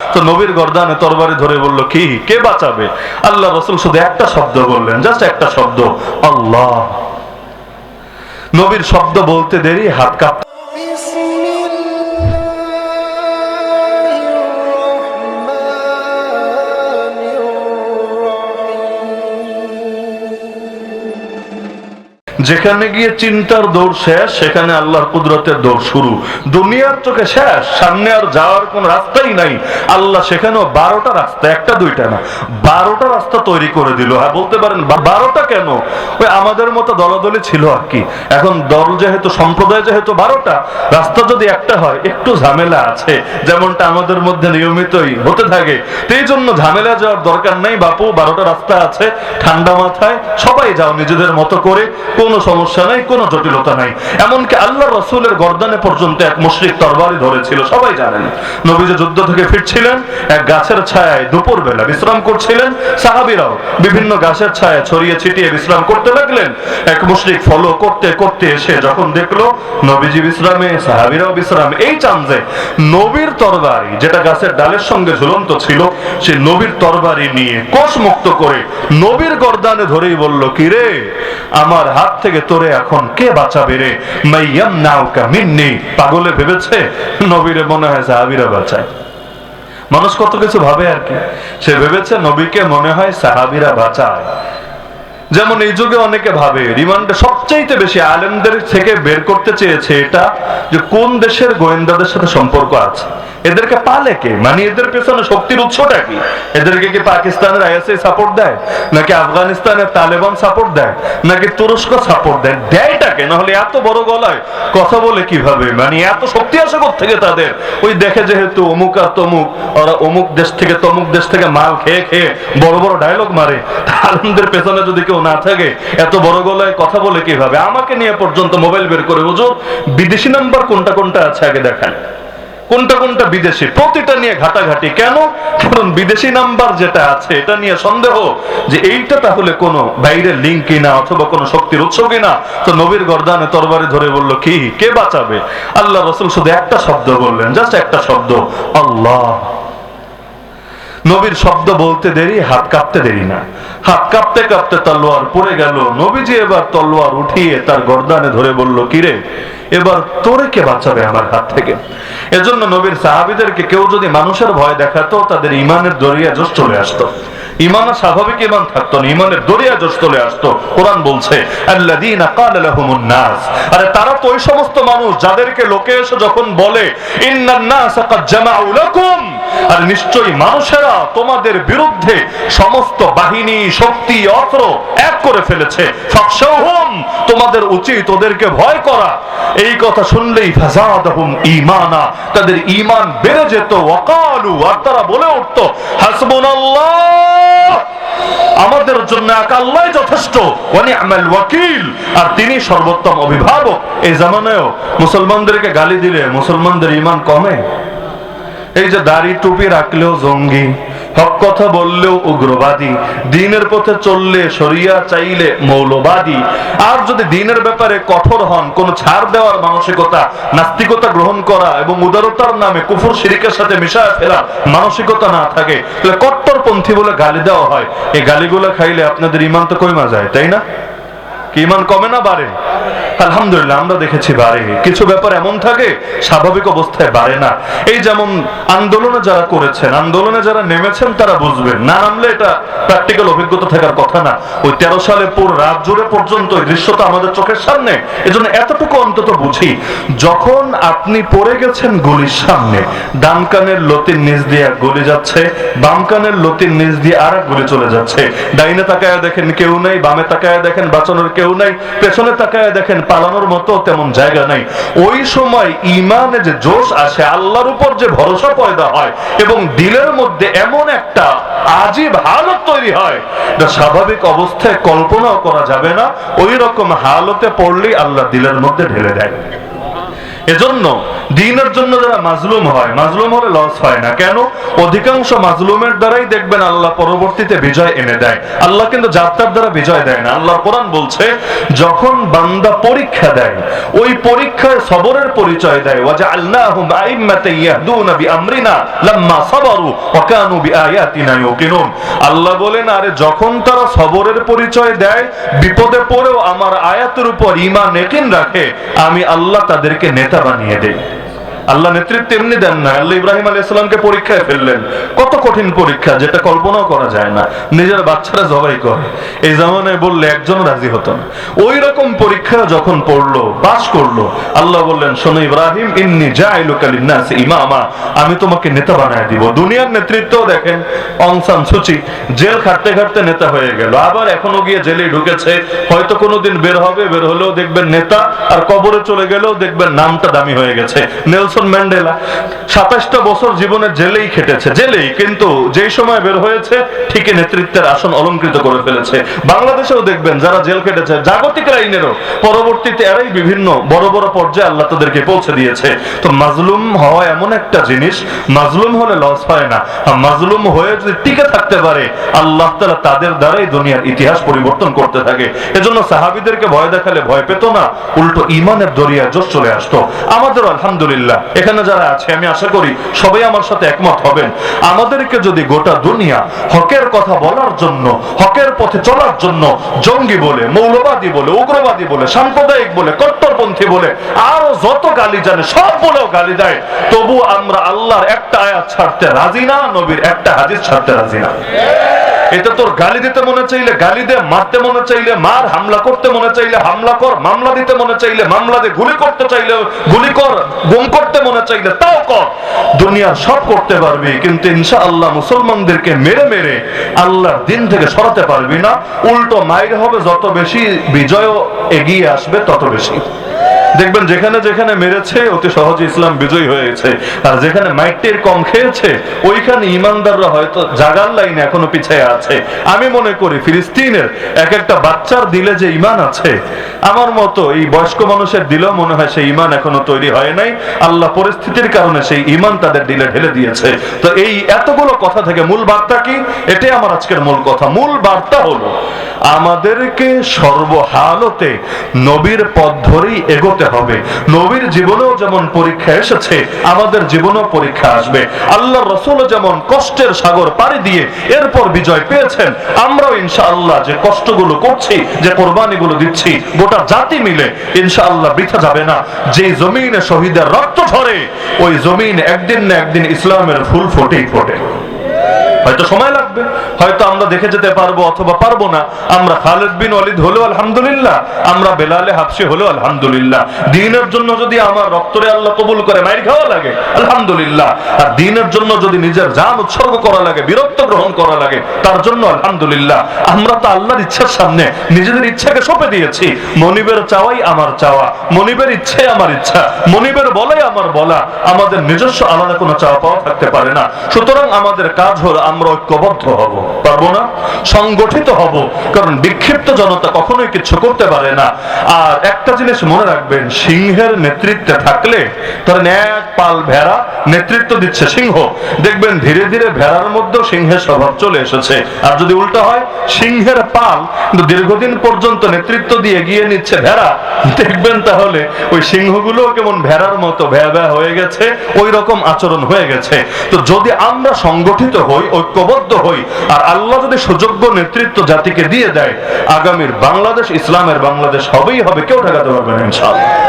তো নবীর গর্দানে তরবারি ধরে বলল, কি? কে বাঁচাবে? আল্লাহ রসুল শুধু একটা শব্দ বললেন, জাস্ট একটা শব্দ, আল্লাহ। নবীর শব্দ বলতে দেরি, হাত কাঁপ যেখানে গিয়ে চিন্তার দৌড় শেষ, সেখানে আল্লাহর কুদরতের দৌড় শুরু। দুনিয়ার চোখে শেষ, সামনে আর যাওয়ার কোন রাস্তাই নাই। আল্লাহ সেখানেও বারোটা রাস্তা, একটা দুইটা না, বারোটা রাস্তা তৈরি করে দিল। হ্যাঁ বলতে পারেন বারোটা কেন? ওই আমাদের মতো দলাদলি ছিল আর কি। এখন দল যেহেতু, সম্প্রদায় যেহেতু বারোটা, রাস্তা যদি একটা হয়, একটু ঝামেলা আছে। যেমনটা আমাদের মধ্যে নিয়মিতই হতে থাকে। এই জন্য ঝামেলা যাওয়ার দরকার নেই। বাপু, বারোটা রাস্তা আছে, ঠান্ডা মাথায় সবাই যাও নিজেদের মতো করে। কোনো সমস্যা নাই, কোনো জটিলতা নাই। এমনকি আল্লাহ রসুলের গর্দানে পর্যন্ত এক মুশরিক তরবারি ধরেছিল, সবাই জানেন। নবীজ যুদ্ধ থেকে ফিরছিলেন, এক গাছের ছায়ায় দুপুর বেলা বিশ্রাম করছিলেন। সাহাবিরাও বিভিন্ন গাছের ছায়া ছড়িয়ে ছিটিয়ে বিশ্রাম করতে লাগলেন। এক মুশরিক ফলো করতে করতে এসে যখন দেখল, নবীজি বিশ্রামে, সাহাবিরাও বিশ্রাম। এই চান্সে নবীর তরবারি, যেটা গাছের ডালের সঙ্গে ঝুলন্ত ছিল, সে নবীর তরবারি নিয়ে কোষ মুক্ত করে নবীর গর্দানে ধরেই বলল কি রে আমার হাত থেকে তোরে এখন কে বাঁচাবে রে? মাইয়াম নাউকা মিন্নি। পাগলে ভেবেছে নবীরে মনে হয় সাহাবিরা বাঁচায়। মানুষ কত কিছু ভাবে আর কি? সে ভেবেছে নবীকে মনে হয় সাহাবিরা বাঁচায়। যেমন এই যুগে অনেকে ভাবে রিমান্ডে সবচাইতে বেশি আলেমদের থেকে বের করতে চেয়েছে এটা যে কোন দেশের গোয়েন্দাদের সাথে সম্পর্ক আছে। এদেরকে পালে কে? মানে এদের পেছনে শক্তির উৎসটা কি? এদেরকে কি পাকিস্তানের আইএসআই সাপোর্ট দেয়? নাকি আফগানিস্তানের তালেবান সাপোর্ট দেয়? নাকি তুরস্ক সাপোর্ট দেয়? দেয়টাকে নাহলে এত বড় গলায় কথা বলে কীভাবে? মানে এত শক্তি আসে থেকে তাদের? ওই দেখে যেহেতু অমুক আর তমুক, ওরা অমুক দেশ থেকে তমুক দেশ থেকে মাল খেয়ে খেয়ে বড় বড় ডায়লগ মারে। আলমদের পেছনে যদি কেউ না থাকে, এত বড় গলায় কথা বলে কীভাবে? আমাকে নিয়ে পর্যন্ত মোবাইল বের করে হুজুর, বিদেশি নাম্বার কোনটা কোনটা আছে আগে দেখান। কোনটা কোনটা বিদেশি? প্রতিটা নিয়ে ঘাটাঘাটি। কেন? কারণ বিদেশি নাম্বার যেটা আছে, এটা নিয়ে সন্দেহ যে এইটা তাহলে কোন বাইরের লিঙ্ক কিনা অথবা কোনো শক্তির উৎস কিনা? তো নবীর গর্দানে তরবারি ধরে বলল, কি? কে বাঁচাবে? আল্লাহ রসুল শুধু একটা শব্দ বললেন, জাস্ট একটা শব্দ, আল্লাহ। নবীর শব্দ বলতে দেরি, হাত কাঁপতে দেরি না। হাত কাঁপতে কাঁপতে তলোয়ার পড়ে গেল। নবীজি এবার তলোয়ার উঠিয়ে তার গর্দানে ধরে বলল, কিরে, এবার তোরে কে বাঁচাবে আমার হাত থেকে? এজন্য নবীর সাহাবিদেরকে কেউ যদি মানুষের ভয় দেখাতো, তাদের ইমানের দরিয়া জোশ চলে আসতো। ইমান স্বাভাবিক ইমান থাকতো না ইমানের দরিয়া জোশ চলে আসতো। কোরআন বলছে নাস। আরে তারা তো ওই সমস্ত মানুষ যাদেরকে লোকে এসে যখন বলে জামাউ লাকুম। আর নিশ্চয়ই মানুষেরা তোমাদের বিরুদ্ধে সমস্ত বাহিনী, শক্তি, অস্ত্র এক করে ফেলেছে। তোমাদের উচিত ওদেরকে ভয় করা। এই কথা শুনলেই ফাজাদাহুম ঈমানা। তাদের ঈমান বেড়ে যেত। ওয়াকালু, আর তারা বলে উঠতো, হাসবুনাল্লাহ, আমাদের জন্য এক আল্লাহ যথেষ্ট। ওয়ানি আমাল ওয়াকিল। আর তিনি সর্বোত্তম অভিভাবক। এই জামানায়ও মুসলমানদেরকে গালি দিলে মুসলমানদের ঈমান কমে। এই যে দাড়ি টুপি রাখলেও জঙ্গি। হক কথা বললেও উগ্রবাদী, দিনের পথে চললে সরিয়া, চাইলে মৌলবাদী। আর যদি দিনের ব্যাপারে কঠোর হন, কোন ছাড় দেওয়ার মানসিকতা, নাস্তিকতা গ্রহণ করা এবং উদারতার নামে কুফুর শিরিকের সাথে মিশায় ফেলা মানসিকতা না থাকে, তাহলে কট্টরপন্থী বলে গালি দেওয়া হয়। এই গালিগুলো খাইলে আপনাদের ইমান তো কইমা যায়, তাই না? ইমান কমে না বাড়ে? আলহামদুলিল্লাহ, আমরা দেখেছি বাড়ে। কিছু ব্যাপার এমন থাকে, স্বাভাবিক অবস্থায় বাড়ে না। এই যেমন আন্দোলনে যারা করেছেন, আন্দোলনে যারা নেমেছেন, তারা বুঝবেন। না নামলে এটা প্র্যাকটিক্যাল অভিজ্ঞতা থাকার কথা না। ওই তেরো সালে পুরো রাত জুড়ে পর্যন্ত এই দৃশ্যটা আমাদের চোখের সামনে। এজন্য এতটুকু অন্তত বুঝি, যখন আপনি পড়ে গেছেন গুলির সামনে, ডান কানের লতির নিচ দিয়ে এক গুলি যাচ্ছে, বাম কানের লতির নিচ দিয়ে আর এক গুলি চলে যাচ্ছে। ডাইনে তাকায় দেখেন কেউ নেই, বামে তাকায় দেখেন, বাঁচানোর কেউ নাই। পেছনে তাকায় দেখেন পালানোর মতো তেমন জায়গা নাই। ওই সময় ইমানে যে জোশ আসে, আল্লাহর উপর যে ভরসা পয়দা হয় এবং দিলের মধ্যে এমন একটা আজীব হালত তৈরি হয় যা স্বাভাবিক অবস্থায় কল্পনাও করা যাবে না। ওই রকম হালতে পড়লেই আল্লাহ দিলের মধ্যে ঢেলে দেয়। এজন্য দিনের জন্য যারা মাজলুম হয়, মাজলুম হলে লস হয় না। কেন? অধিকাংশ মাজলুমের দ্বারাই দেখবেন আল্লাহ পরবর্তীতে বিজয় এনে দেয়। আল্লাহ কিন্তু যাত্রার দ্বারা বিজয় দেয় না। আল্লাহ কোরআন বলছে, যখন বান্দা পরীক্ষা দেয়, ওই পরীক্ষায় সবরের পরিচয় দেয়। ওয়াজা আল্লাহুম আইম্মাতান ইয়াহদুনা বিআমরিনা লাম্মা সাবারু ওয়া কানু বিআয়াতিনা ইউকিনুন। আল্লাহ বলেন, আরে, যখন তারা সবরের পরিচয় দেয়, বিপদে পড়েও আমার আয়াতের উপর ঈমান ইয়াকিন রাখে, আমি আল্লাহ তাদেরকে নেতা বানিয়ে দেই। আল্লাহ নেতৃত্ব এমনি দেন না। আল্লাহ ইব্রাহিম আলী ইসলামকে পরীক্ষায় ফেললেন। কত কঠিন পরীক্ষা, যেটা কল্পনাও করা যায় না। নিজের বাচ্চারা জবাই করে। এই জামানায় বললে একজন রাজি হতো না। ওই রকম পরীক্ষা যখন পড়ল পাস করল, আল্লাহ বললেন, শোনো ইব্রাহিম, ইন্নি জাইলুকা লিন্নাস ইমামা। আমি তোমাকে নেতা বানায় দিব। দুনিয়ার নেতৃত্ব দেখেন অংসান সুচি, জেল খাটতে খাটতে নেতা হয়ে গেল। আবার এখনও গিয়ে জেলে ঢুকেছে। হয়তো কোনোদিন বের হবে, বের হলেও দেখবেন নেতা। আর কবরে চলে গেলেও দেখবেন নামটা দামি হয়ে গেছে। নেলসন ম্যান্ডেলা সাতাশটা বছর জীবনে জেলেই খেটেছে, জেলেই, কিন্তু যেই সময় বের হয়েছে, ঠিকই নেতৃত্বের আসন অলঙ্কৃত করে ফেলেছে। বাংলাদেশেও দেখবেন যারা জেল খেটেছে, জাগতিক লাইনেরও পরবর্তীতে এরাই বিভিন্ন বড় বড় পর্যায়ে আল্লাহ তাদেরকে পৌঁছে দিয়েছে। তো মাজলুম হওয়া এমন একটা জিনিস, মাজলুম হলে লস হয় না। আর মাজলুম হয়ে যদি টিকে থাকতে পারে, আল্লাহ তালা তাদের দ্বারাই দুনিয়ার ইতিহাস পরিবর্তন করতে থাকে। এজন্য সাহাবিদেরকে ভয় দেখালে ভয় পেত না, উল্টো ইমানের দরিয়া জোশ চলে আসতো। আমাদের আলহামদুলিল্লাহ এখানে যারা আছে, আমি আশা করি সবাই আমার সাথে একমত হবেন। আমাদেরকে যদি গোটা দুনিয়া হকের কথা বলার জন্য, হকের পথে চলার জন্য জঙ্গি বলে, মৌলবাদী বলে, উগ্রবাদী বলে, সাম্প্রদায়িক বলে, কট্টরপন্থী বলে, আরও যত গালি জানে, সব বলেও গালি দেয়, তবু আমরা আল্লাহর একটা আয়াত ছাড়তে রাজি না, নবীর একটা হাদিস ছাড়তে রাজি না। এটা তোর গালি দিতে মনে চাইলে গালি দে, মারতে মনে চাইলে মার, হামলা করতে মনে চাইলে হামলা কর, মামলা দিতে মনে চাইলে মামলা দে, গুলি করতে চাইলে গুলি কর, গুম করতে মনে চাইলে তাও কর। দুনিয়ার সব করতে পারবি, কিন্তু ইনশাআল্লাহ মুসলমানদেরকে মেরে মেরে আল্লাহর দিন থেকে সরাতে পারবি না। উল্টো মাইর হবে, যত বেশি বিজয় এগিয়ে আসবে, তত বেশি। দেখবেন যেখানে যেখানে মেরেছে, অতি সহজে ইসলাম বিজয়ী হয়েছে। আর যেখানে মাইকটির কম খেয়েছে, ওইখানে ইমানদাররা হয়তো জাগার লাইনে এখনও পিছিয়ে আছে। আমি মনে করি ফিলিস্তিনের এক একটা বাচ্চার দিলে যে ইমান আছে, আমার মতো এই বয়স্ক মানুষের দিলেও মনে হয় সেই ইমান এখনও তৈরি হয় নাই। আল্লাহ পরিস্থিতির কারণে সেই ইমান তাদের দিলে ঢেলে দিয়েছে। তো এই এতগুলো কথা থেকে মূল বার্তা কি? এটাই আমার আজকের মূল কথা। মূল বার্তা হলো, আমাদেরকে সর্বহালতে নবীর পথ ধরেই এগোতে হবে। নবীর জীবনেও যেমন পরীক্ষা এসেছে, আমাদের জীবনেও পরীক্ষা আসবে। আল্লাহ রসুল যেমন কষ্টের সাগর পাড়ি দিয়ে এরপর বিজয় পেয়েছেন, আমরাও ইনশাআল্লাহ যে কষ্টগুলো করছি, যে কোরবানিগুলো দিচ্ছি, গোটা জাতি মিলে ইনশাআল্লাহ বৃথা যাবে না। যে জমিনে শহীদের রক্ত ঝরে, ওই জমিন একদিন না একদিন ইসলামের ফুল ফোটেই ফোটে। হয়তো সময় লাগবে। হয়তো আমরা দেখে যেতে পারব অথবা পারব না। আমরা খালেদ বিন ওয়ালিদ হলেও আলহামদুলিল্লাহ, আমরা বেলালে হাফসি হলেও আলহামদুলিল্লাহ। দিনের জন্য যদি আমার রক্তরে আল্লাহ কবুল করে মাইর খাওয়া লাগে, আলহামদুলিল্লাহ। আর দিনের জন্য যদি নিজের জান উৎসর্গ করা লাগে বিরক্ত গ্রহণ করা লাগে, তার জন্য আলহামদুলিল্লাহ। আমরা তো আল্লাহর ইচ্ছার সামনে নিজেদের ইচ্ছাকে সঁপে দিয়েছি। মনিবের চাওয়াই আমার চাওয়া, মনিবের ইচ্ছে আমার ইচ্ছা, মনিবের বলাই আমার বলা, আমাদের নিজস্ব আলাদা কোনো চাওয়া পাওয়া থাকতে পারে না। সুতরাং আমাদের কাজ হলো আমরা ঐক্যবদ্ধ হব। পারব না? সংগঠিত হব। কারণ বিক্ষিপ্ত জনতা কখনোই কিছু করতে পারে না। আর একটা জিনিস মনে রাখবেন, সিংহের নেতৃত্বে থাকলে ধরেন এক পাল ভেড়া নেতৃত্ব দিচ্ছে সিংহ। দেখবেন ধীরে ধীরে ভেড়ার মধ্যেও সিংহের স্বভাব চলে এসেছে। আর যদি উল্টো হয়, সিংহের পাল দীর্ঘদিন পর্যন্ত নেতৃত্ব দিয়ে নিচ্ছে ভেড়া। দেখবেন তাহলে ওই সিংহগুলো কেমন ভেড়ার মতো ভ্যা ভ্যা হয়ে গেছে, ওই রকম আচরণ হয়ে গেছে। তো যদি আমরা সংগঠিত হই, ঐক্যবদ্ধ হই আর আল্লাহ যদি সুযোগ্য নেতৃত্ব জাতিকে দিয়ে দেয়, আগামীর বাংলাদেশ, ইসলামের বাংলাদেশ হবেই হবে। কেউ ঠেকাতে পারবে না, ইনশাআল্লাহ।